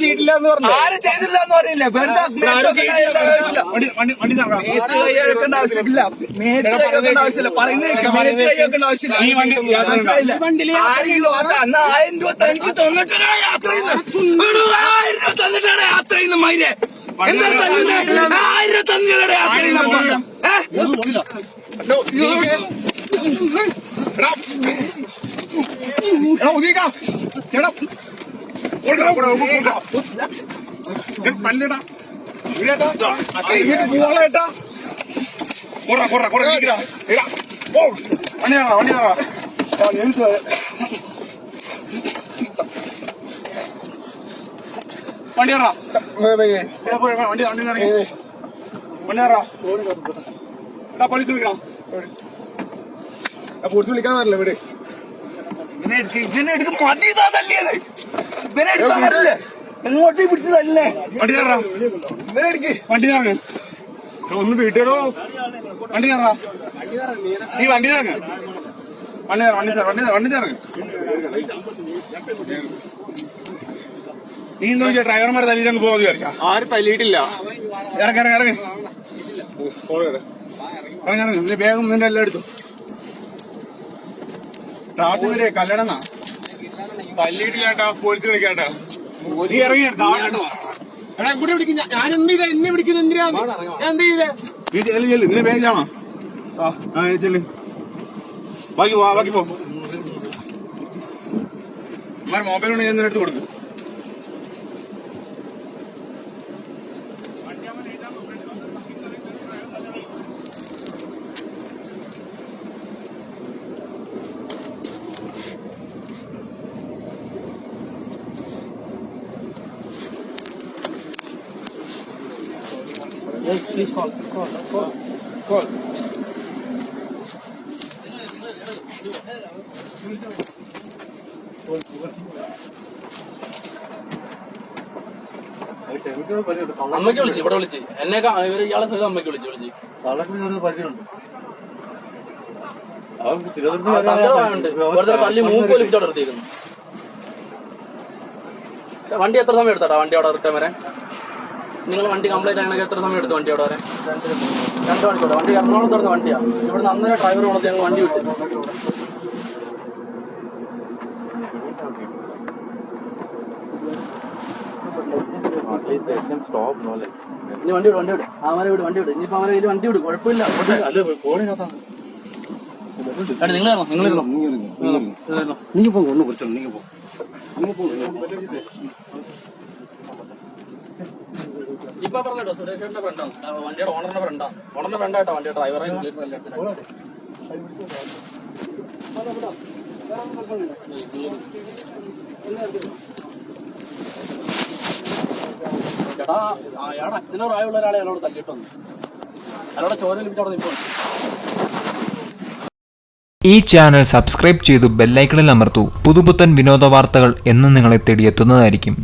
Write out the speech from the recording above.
ചീട്ടില്ല എന്ന് പറഞ്ഞു ആരും ചെയ്തില്ല എന്ന് പറയില്ല വെറുതെ ആവശ്യമില്ല. ആവശ്യമില്ല ആവശ്യമില്ല കൈയ്യേണ്ട ആവശ്യമില്ല ഈ അന്ന് ആയിരം രൂപ തനിക്ക് തന്നിട്ടാണ് യാത്ര ആയിരം രൂപ തന്നിട്ടാണ് യാത്ര ചെയ്യുന്നത് മൈരെ എന്താ തന്നിട്ട് ആയിരം തന്നിട്ടാണ് യാത്ര എടാ ഉദിക്കാം ചേട്ടാ ഇങ്ങോട്ട് പോവാളേട്ടാ കൊറ കൊറ കൊറ ഓ വണ്ടിയാ വണ്ടിയാ ആ നിമിഷം വണ്ടിയാറാ വണ്ടി വണ്ടി ഇറങ്ങി. വണ്ടിയാറാ എടാ പോലീസ് വിളിക്കണം. പോലീസ് വിളിക്കാൻ പറ്റില്ല ഇവിടെ ഇവനെ എടുക്ക് മടി ഇതാ തല്ലിയത്. ഇവനെ എടുക്കാൻ പറ്റില്ലേ എങ്ങോട്ടേ പിടിച്ച് തല്ലേ? വണ്ടി കയറാ ഇവനെ എടുക്ക്. വണ്ടി ഇറങ്ങ് ഒന്ന് വീട്ടിലോ വണ്ടി കയറാ നീ വണ്ടി ഇറങ്ങ് വണ്ടി ഇറങ്ങ്, വണ്ടി ഇറങ്ങ്, വണ്ടി ഇറങ്ങ്, നീ എന്താ ഡ്രൈവർമാരെ തല്ലിട്ട് അങ്ങ് പോകാൻ വിചാരിച്ചാ. ആരും തല്ലിയിട്ടില്ല. ഇറങ്ങി ഇറങ്ങി ഇറങ്ങി. ഇറങ്ങി ഇറങ്ങി. നിന്റെ ബാഗും നിന്റെ എല്ലാം എടുത്തു. രാത്രി വരെ കല്ലടന്ന തല്ലിയിട്ടില്ല കേട്ടാ പോലീസ് നീ ഇറങ്ങി എടാ ഇവിടെ വിളിക്കുന്ന ഞാൻ എന്തിനാ എന്നെ വിളിക്കുന്നത് എന്തിനാ ഞാൻ എന്ത് ചെയ്തേ? നീ ചെല്ലു ചെല്ലു. നിന്റെ ബാഗ് ആണോ ആ ചെല്ലു. ബാക്കി പോ ബാക്കി പോ. മൊബൈൽ ഉണ്ടെങ്കിൽ ഞാൻ എടുത്ത് കൊടുക്കും. അമ്മയ്ക്ക് വിളിച്ചു ഇവിടെ വിളിച്ച്. എന്നെ ഇവർ ഇയാളെ സഹിതം അമ്മയ്ക്ക് വിളിച്ചു വിളിച്ച്. വെറുതെ തല്ലി മൂക്ക് വലിപ്പിച്ചോടെ വണ്ടി എത്ര സമയം എടുത്താടാ വണ്ടി അവിടെ റിട്ടേൺ വരാൻ? നിങ്ങൾ വണ്ടി കംപ്ലൈന്റ് ആണെങ്കിൽ എത്ര സമയം എടുത്തു വണ്ടി അവിടെ വരെ? രണ്ട് മണിക്കൂർ. വണ്ടി എറണാകുളം തുറന്ന വണ്ടിയാ ഇവിടെ നന്നേ ഡ്രൈവർ കൊടുത്ത് ഞങ്ങൾ വണ്ടി വിട്ടു. ഇനി വണ്ടി വിടും വണ്ടി വിടും. അവനെ വിടും വണ്ടി വിടും. ഇനിയിപ്പോ അവനെ കയ്യിൽ വണ്ടി വിടും. കുഴപ്പമില്ല. നിങ്ങൾ നിങ്ങൾ നിങ്ങൾ പോകും ഒന്ന് കുറിച്ചോളൂ നിങ്ങൾ പോകും ഇപ്പൊ പറഞ്ഞോ വണ്ടിയുടെ ഓണറിന്റെ ഓണറിന്റെ വണ്ടിയുടെ ഡ്രൈവറെ ചേട്ടാ പ്രായമുള്ള ഒരാളെ അയാളോട് അയാളുടെ അവിടെ ഈ ചാനൽ സബ്സ്ക്രൈബ് ചെയ്തു ബെല്ലൈക്കണിൽ അമർത്തൂ. പുതുപുത്തൻ വിനോദ വാർത്തകൾ എന്നും നിങ്ങളെ തേടിയെത്തുന്നതായിരിക്കും.